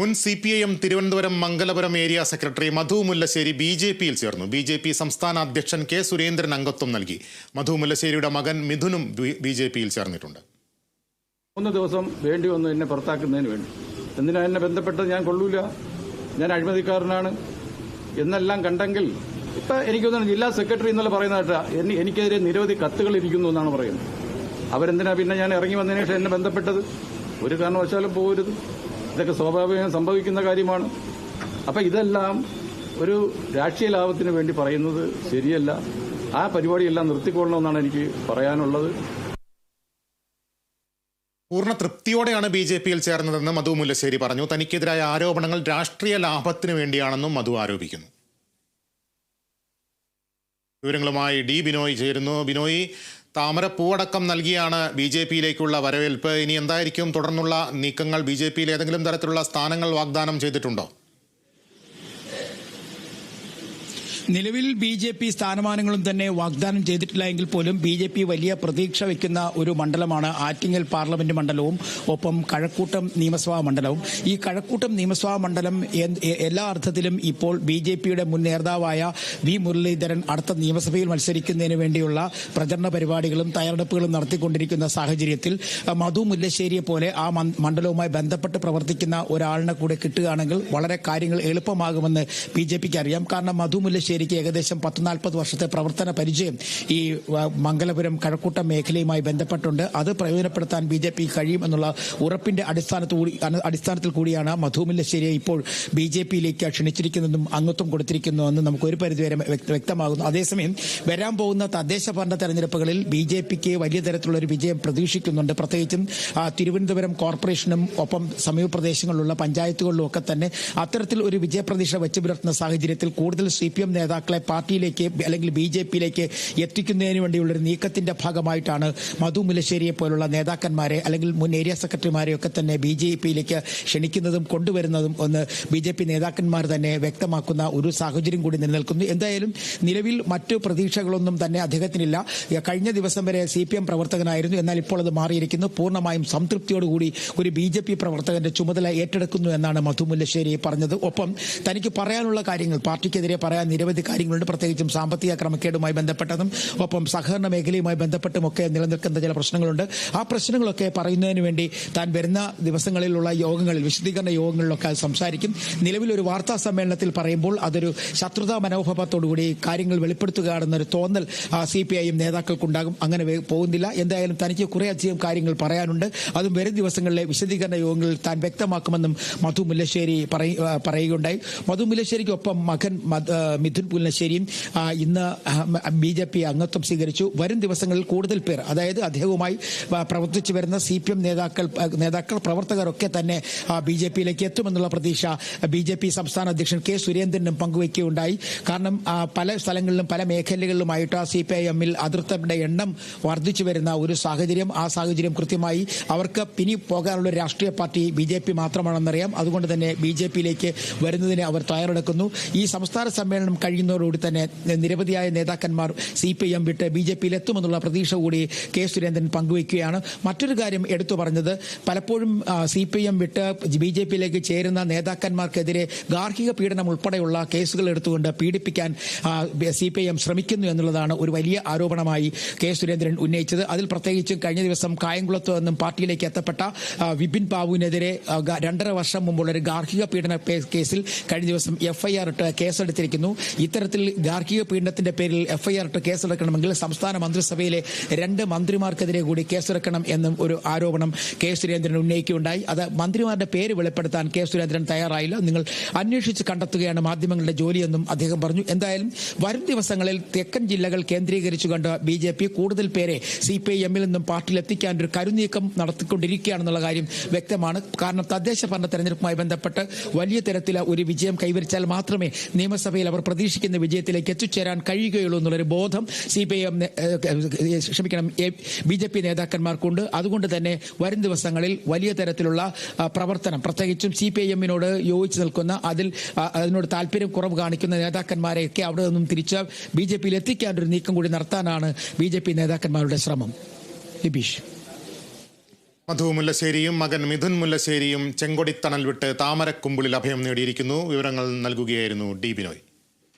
മുൻ C P I M Thiruvananthapuram Mangalapuram area secretary Madhu Mullassery B J പിയിൽ ചേർന്നു. B J P സംസ്ഥാന അധ്യക്ഷൻ കെ സുരേന്ദ്രൻ അംഗത്വം നൽകി. മധു മുല്ലശ്ശേരിയുടെ മകൻ മിഥുനും ബി ജെ പിയിൽ ചേർന്നിട്ടുണ്ട്. മൂന്ന് ദിവസം വേണ്ടി വന്നു എന്നെ പുറത്താക്കുന്നതിന് വേണ്ടി. എന്തിനാ എന്നെ ബന്ധപ്പെട്ടത്? ഞാൻ കൊള്ളൂല. ഞാൻ അഴിമതിക്കാരനാണ്. എന്നെല്ലാം കണ്ടെങ്കിൽ ഇപ്പൊ എനിക്കൊന്നും ജില്ലാ സെക്രട്ടറി എന്നുള്ള പറയുന്ന കേട്ടാ എനിക്കെതിരെ നിരവധി കത്തുകൾ ഇരിക്കുന്നു എന്നാണ് പറയുന്നത്. അവരെന്തിനാ പിന്നെ ഞാൻ ഇറങ്ങി വന്നതിനു ശേഷം എന്നെ ബന്ധപ്പെട്ടത്? ഒരു കാരണവശാലും പോകരുത്. ഇതൊക്കെ സ്വാഭാവികം സംഭവിക്കുന്ന കാര്യമാണ്. അപ്പം ഇതെല്ലാം ഒരു രാഷ്ട്രീയ ലാഭത്തിന് വേണ്ടി പറയുന്നത് ശരിയല്ല. ആ പരിപാടിയെല്ലാം നിർത്തിക്കൊള്ളണമെന്നാണ് എനിക്ക് പറയാനുള്ളത്. പൂർണ തൃപ്തിയോടെയാണ് ബി ജെ പിയിൽ ചേർന്നതെന്ന് മധു മുല്ലശ്ശേരി പറഞ്ഞു. തനിക്കെതിരായ ആരോപണങ്ങൾ രാഷ്ട്രീയ ലാഭത്തിന് വേണ്ടിയാണെന്നും മധു ആരോപിക്കുന്നു. വിവരങ്ങളുമായി ഡി ബിനോയ് ചേരുന്നു. ബിനോയ് താമരപ്പൂവടക്കം നൽകിയാണ് ബി ജെ പിയിലേക്കുള്ള വരവേൽപ്പ്. ഇനി എന്തായിരിക്കും തുടർന്നുള്ള നീക്കങ്ങൾ? ബി ജെ പിയിൽ ഏതെങ്കിലും തരത്തിലുള്ള സ്ഥാനങ്ങൾ വാഗ്ദാനം ചെയ്തിട്ടുണ്ടോ? നിലവിൽ ബി ജെ പി സ്ഥാനമാനങ്ങളും തന്നെ വാഗ്ദാനം ചെയ്തിട്ടില്ല എങ്കിൽ പോലും ബി ജെ പി വലിയ പ്രതീക്ഷ വയ്ക്കുന്ന ഒരു മണ്ഡലമാണ് ആറ്റിങ്ങൽ പാർലമെന്റ് മണ്ഡലവും ഒപ്പം കഴക്കൂട്ടം നിയമസഭാ മണ്ഡലവും. ഈ കഴക്കൂട്ടം നിയമസഭാ മണ്ഡലം എല്ലാ അർത്ഥത്തിലും ഇപ്പോൾ ബി ജെ പിയുടെ മുൻ നേതാവായ വി മുരളീധരൻ അടുത്ത നിയമസഭയിൽ മത്സരിക്കുന്നതിന് വേണ്ടിയുള്ള പ്രചരണ പരിപാടികളും തയ്യാറെടുപ്പുകളും നടത്തിക്കൊണ്ടിരിക്കുന്ന സാഹചര്യത്തിൽ മധു മുല്ലശ്ശേരിയെ പോലെ ആ മണ്ഡലവുമായി ബന്ധപ്പെട്ട് പ്രവർത്തിക്കുന്ന ഒരാളിനെ കൂടെ കിട്ടുകയാണെങ്കിൽ വളരെ കാര്യങ്ങൾ എളുപ്പമാകുമെന്ന് ബി ജെ പിക്ക് അറിയാം. കാരണം മധു മുല്ലശ്ശേരിക്ക് ഏകദേശം പത്ത് നാൽപ്പത് വർഷത്തെ പ്രവർത്തന പരിചയം ഈ മംഗലപുരം കഴക്കൂട്ടം മേഖലയുമായി ബന്ധപ്പെട്ടുണ്ട്. അത് പ്രയോജനപ്പെടുത്താൻ ബി ജെ പി കഴിയും എന്നുള്ള ഉറപ്പിന്റെ അടിസ്ഥാനത്തിൽ കൂടി അടിസ്ഥാനത്തിൽ കൂടിയാണ് മധു മുല്ലശ്ശേരിയെ ഇപ്പോൾ ബി ജെ പിയിലേക്ക് ക്ഷണിച്ചിരിക്കുന്നതും അംഗത്വം കൊടുത്തിരിക്കുന്നുവെന്ന് നമുക്ക് ഒരു പരിധിവരെ വ്യക്ത- വ്യക്തമാകുന്നു. അതേസമയം വരാൻ പോകുന്ന തദ്ദേശ ഭരണ തെരഞ്ഞെടുപ്പുകളിൽ ബി ജെ പിക്ക് വലിയ തരത്തിലുള്ള ഒരു വിജയം പ്രതീക്ഷിക്കുന്നുണ്ട്. പ്രത്യേകിച്ചും തിരുവനന്തപുരം കോർപ്പറേഷനും ഒപ്പം സമീപ പ്രദേശങ്ങളിലുള്ള പഞ്ചായത്തുകളിലും ഒക്കെ തന്നെ അത്തരത്തിൽ ഒരു വിജയപ്രതീക്ഷ വെച്ചു പുലർത്തുന്ന സാഹചര്യത്തിൽ കൂടുതൽ സി പി എം നേതാക്കളെ പാർട്ടിയിലേക്ക് അല്ലെങ്കിൽ ബി ജെ പിയിലേക്ക് എത്തിക്കുന്നതിന് വേണ്ടിയുള്ള ഒരു നീക്കത്തിന്റെ ഭാഗമായിട്ടാണ് മധു മുലശ്ശേരിയെ പോലുള്ള നേതാക്കന്മാരെ അല്ലെങ്കിൽ മുൻ ഏരിയ സെക്രട്ടറിമാരെ ഒക്കെ തന്നെ ബി ജെ പിയിലേക്ക് ക്ഷണിക്കുന്നതും കൊണ്ടുവരുന്നതും ഒന്ന് ബി ജെ പി നേതാക്കന്മാർ തന്നെ വ്യക്തമാക്കുന്ന ഒരു സാഹചര്യം കൂടി നിലനിൽക്കുന്നു. എന്തായാലും നിലവിൽ മറ്റു പ്രതീക്ഷകളൊന്നും തന്നെ അദ്ദേഹത്തിനില്ല. കഴിഞ്ഞ ദിവസം വരെ സി പി എം പ്രവർത്തകനായിരുന്നു. എന്നാൽ ഇപ്പോൾ അത് മാറിയിരിക്കുന്നു. പൂർണമായും സംതൃപ്തിയോടുകൂടി ഒരു ബി ജെ പി പ്രവർത്തകന്റെ ചുമതല ഏറ്റെടുക്കുന്നു എന്നാണ് മധു മുല്ലശ്ശേരി പറഞ്ഞത്. ഒപ്പം തനിക്ക് പറയാനുള്ള കാര്യങ്ങൾ പാർട്ടിക്കെതിരെ പറയാൻ നിരവധി കാര്യങ്ങളുണ്ട്. പ്രത്യേകിച്ചും സാമ്പത്തിക ക്രമക്കേടുമായി ബന്ധപ്പെട്ടതും ഒപ്പം സഹകരണ മേഖലയുമായി ബന്ധപ്പെട്ടുമൊക്കെ നിലനിൽക്കുന്ന ചില പ്രശ്നങ്ങളുണ്ട്. ആ പ്രശ്നങ്ങളൊക്കെ പറയുന്നതിന് വേണ്ടി താൻ വരുന്ന ദിവസങ്ങളിലുള്ള യോഗങ്ങളിൽ വിശദീകരണ യോഗങ്ങളിലൊക്കെ സംസാരിക്കും. നിലവിലൊരു വാർത്താ സമ്മേളനത്തിൽ പറയുമ്പോൾ അതൊരു ശത്രുതാ മനോഭാവത്തോടുകൂടി കാര്യങ്ങൾ വെളിപ്പെടുത്തുകയാണെന്നൊരു തോന്നൽ സി പി ഐ എം നേതാക്കൾക്കുണ്ടാകും. അങ്ങനെ പോകുന്നില്ല. എന്തായാലും തനിക്ക് കുറേയധികം കാര്യങ്ങൾ പറയാനുണ്ട്. അതും വരും ദിവസങ്ങളിലെ വിശദീകരണ യോഗങ്ങളിൽ താൻ വ്യക്തമാക്കുമെന്നും മധു മുല്ലശ്ശേരി പറയുകയുണ്ടായി. മധു മുല്ലശ്ശേരിക്കൊപ്പം മകൻ ആ, മിഥുൻ പുലശ്ശേരിയും ഇന്ന് ബി ജെ പി അംഗത്വം സ്വീകരിച്ചു. വരും ദിവസങ്ങളിൽ കൂടുതൽ പേർ അതായത് അദ്ദേഹവുമായി പ്രവർത്തിച്ചു വരുന്ന സി പി എം നേതാക്കൾ നേതാക്കൾ പ്രവർത്തകരൊക്കെ തന്നെ ബി ജെ പിയിലേക്ക് എത്തുമെന്നുള്ള പ്രതീക്ഷ ബി ജെ പി സംസ്ഥാന അധ്യക്ഷൻ കെ സുരേന്ദ്രനും പങ്കുവയ്ക്കുകയുണ്ടായി കാരണം പല സ്ഥലങ്ങളിലും പല മേഖലകളിലുമായിട്ട് സി പി ഐ എമ്മിൽ അതിർത്തരുടെ എണ്ണം വർദ്ധിച്ചു വരുന്ന ഒരു സാഹചര്യം. ആ സാഹചര്യം കൃത്യമായി അവർക്ക് പിനി പോകാനുള്ള രാഷ്ട്രീയ പാർട്ടി ബി ജെ പി മാത്രമാണെന്നറിയാം. അതുകൊണ്ട് തന്നെ ബി ജെ പിയിലേക്ക് വരുന്നതിന് അവർ തയ്യാറെടുക്കുന്നു. ഈ സംസ്ഥാന സമ്മേളനം കഴിയുന്നതോടുകൂടി തന്നെ നിരവധിയായ നേതാക്കന്മാർ സി പി എം വിട്ട് ബി ജെ പിയിൽ എത്തുമെന്നുള്ള പ്രതീക്ഷ കൂടി കെ സുരേന്ദ്രൻ പങ്കുവയ്ക്കുകയാണ്. മറ്റൊരു കാര്യം എടുത്തു പറഞ്ഞത് പലപ്പോഴും സി പി എം വിട്ട് ബി ജെ പിയിലേക്ക് ചേരുന്ന നേതാക്കന്മാർക്കെതിരെ ഗാർഹിക പീഡനം ഉൾപ്പെടെയുള്ള കേസുകൾ എടുത്തുകൊണ്ട് പീഡിപ്പിക്കാൻ സി പി എം ശ്രമിക്കുന്നു എന്നുള്ളതാണ് ഒരു വലിയ ആരോപണമായി കെ സുരേന്ദ്രൻ ഉന്നയിച്ചത്. അതിൽ പ്രത്യേകിച്ചും കഴിഞ്ഞ ദിവസം കായംകുളത്ത് നിന്നും പാർട്ടിയിലേക്ക് എത്തപ്പെട്ട വിപിൻ ബാബുവിനെതിരെ രണ്ടര വർഷം മുമ്പുള്ള ഒരു ഗാർഹിക പീഡന കേസിൽ കഴിഞ്ഞ ദിവസം എഫ്ഐആർ ഇട്ട് കേസെടുത്തിരിക്കുന്നു. ഇത്തരത്തിൽ ഗാർഹിക പീഡനത്തിന്റെ പേരിൽ എഫ്ഐആർ ഇട്ട് കേസെടുക്കണമെങ്കിൽ സംസ്ഥാന മന്ത്രിസഭയിലെ രണ്ട് മന്ത്രിമാർക്കെതിരെ കൂടി കേസെടുക്കണം എന്നും ഒരു ആരോപണം കെ സുരേന്ദ്രൻ ഉന്നയിക്കുകയുണ്ടായി. അത് മന്ത്രിമാരുടെ പേര് വെളിപ്പെടുത്താൻ കെ സുരേന്ദ്രൻ തയ്യാറായില്ല. നിങ്ങൾ അന്വേഷിച്ച് കണ്ടെത്തുകയാണ് മാധ്യമങ്ങളുടെ ജോലിയെന്നും അദ്ദേഹം പറഞ്ഞു. എന്തായാലും വരും ദിവസങ്ങളിൽ തെക്കൻ ജില്ലകൾ കേന്ദ്രീകരിച്ചുകൊണ്ട് ബി ജെ പി കൂടുതൽ പേരെ സി പി ഐ എമ്മിൽ നിന്നും പാർട്ടിയിൽ എത്തിക്കാൻ ഒരു കരുനീക്കം നടത്തിക്കൊണ്ടിരിക്കുകയാണെന്നുള്ള കാര്യം വ്യക്തമാണ്. കാരണം തദ്ദേശ ഭരണ തെരഞ്ഞെടുപ്പുമായി ബന്ധപ്പെട്ട് വലിയ തരത്തിൽ ഒരു വിജയം കൈവരിച്ചാൽ മാത്രമേ നിയമസഭയിൽ അവർ പ്രതീക്ഷിക്കുന്ന വിജയത്തിലേക്ക് എത്തിച്ചേരാൻ കഴിയുകയുള്ളൂ എന്നുള്ളൊരു ബോധം സി പി ഐ എം ക്ഷമിക്കണം ബി ജെ പി നേതാക്കന്മാർക്കുണ്ട്. അതുകൊണ്ട് തന്നെ വരും ദിവസങ്ങളിൽ വലിയ തരത്തിലുള്ള പ്രവർത്തനം പ്രത്യേകിച്ചും സി പി ഐ എമ്മിനോട് യോജിച്ച് നിൽക്കുന്ന അതിൽ അതിനോട് താല്പര്യം കുറവ് കാണിക്കുന്ന നേതാക്കന്മാരെയൊക്കെ അവിടെ നിന്നും തിരിച്ച് ബി ജെ പിയിൽ എത്തിക്കാൻ ഒരു നീക്കം കൂടി നടത്താനാണ് ബി ജെ പി നേതാക്കന്മാരുടെ ശ്രമം. ലിബീഷ് മധു മുല്ലശ്ശേരിയും മകൻ മിഥുൻ മുല്ലശ്ശേരിയും ചെങ്കൊടിത്തണൽ വിട്ട് താമരക്കുമ്പിളിൽ അഭയം നേടിയിരിക്കുന്നു. വിവരങ്ങൾ നൽകുകയായിരുന്നു ഡി ബിനോയ്